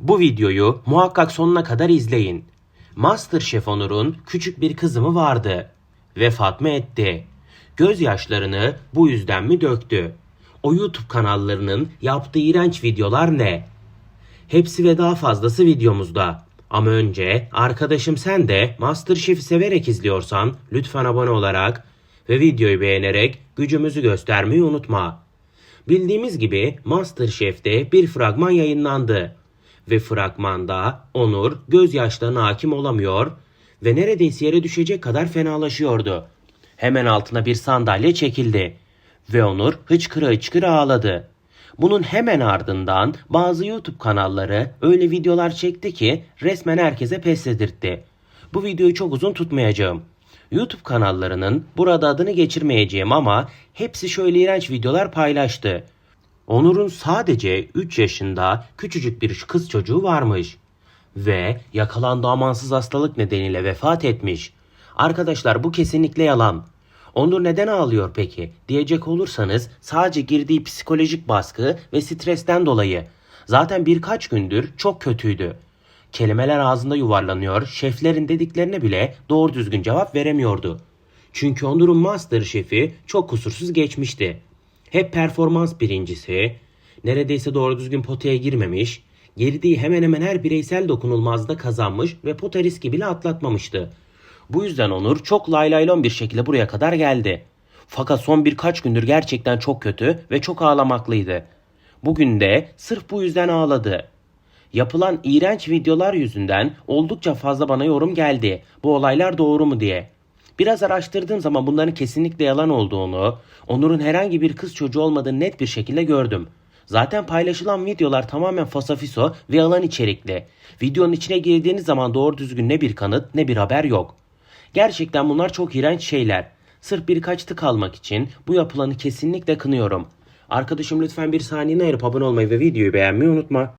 Bu videoyu muhakkak sonuna kadar izleyin. Masterchef Onur'un küçük bir kızı mı vardı? Vefat mı etti? Gözyaşlarını bu yüzden mi döktü? O YouTube kanallarının yaptığı iğrenç videolar ne? Hepsi ve daha fazlası videomuzda. Ama önce arkadaşım sen de Masterchef'i severek izliyorsan lütfen abone olarak ve videoyu beğenerek gücümüzü göstermeyi unutma. Bildiğimiz gibi Masterchef'te bir fragman yayınlandı. Ve fragmanda Onur gözyaşlarına hakim olamıyor ve neredeyse yere düşecek kadar fenalaşıyordu. Hemen altına bir sandalye çekildi ve Onur hıçkıra hıçkıra ağladı. Bunun hemen ardından bazı YouTube kanalları öyle videolar çekti ki resmen herkese pes dedirtti. Bu videoyu çok uzun tutmayacağım. YouTube kanallarının burada adını geçirmeyeceğim ama hepsi şöyle iğrenç videolar paylaştı. Onur'un sadece 3 yaşında küçücük bir kız çocuğu varmış. Ve yakalandığı amansız hastalık nedeniyle vefat etmiş. Arkadaşlar bu kesinlikle yalan. Onur neden ağlıyor peki diyecek olursanız sadece girdiği psikolojik baskı ve stresten dolayı. Zaten birkaç gündür çok kötüydü. Kelimeler ağzında yuvarlanıyor, şeflerin dediklerine bile doğru düzgün cevap veremiyordu. Çünkü Onur'un master şefi çok kusursuz geçmişti. Hep performans birincisi, neredeyse doğru düzgün potaya girmemiş, girdiği hemen hemen her bireysel dokunulmazda kazanmış ve pota riski bile atlatmamıştı. Bu yüzden Onur çok laylaylon bir şekilde buraya kadar geldi. Fakat son birkaç gündür gerçekten çok kötü ve çok ağlamaklıydı. Bugün de sırf bu yüzden ağladı. Yapılan iğrenç videolar yüzünden oldukça fazla bana yorum geldi. Bu olaylar doğru mu diye. Biraz araştırdığım zaman bunların kesinlikle yalan olduğunu, Onur'un herhangi bir kız çocuğu olmadığını net bir şekilde gördüm. Zaten paylaşılan videolar tamamen fasafiso ve yalan içerikli. Videonun içine girdiğiniz zaman doğru düzgün ne bir kanıt ne bir haber yok. Gerçekten bunlar çok iğrenç şeyler. Sırf birkaç tık almak için bu yapılanı kesinlikle kınıyorum. Arkadaşım lütfen bir saniyeni ayırıp abone olmayı ve videoyu beğenmeyi unutma.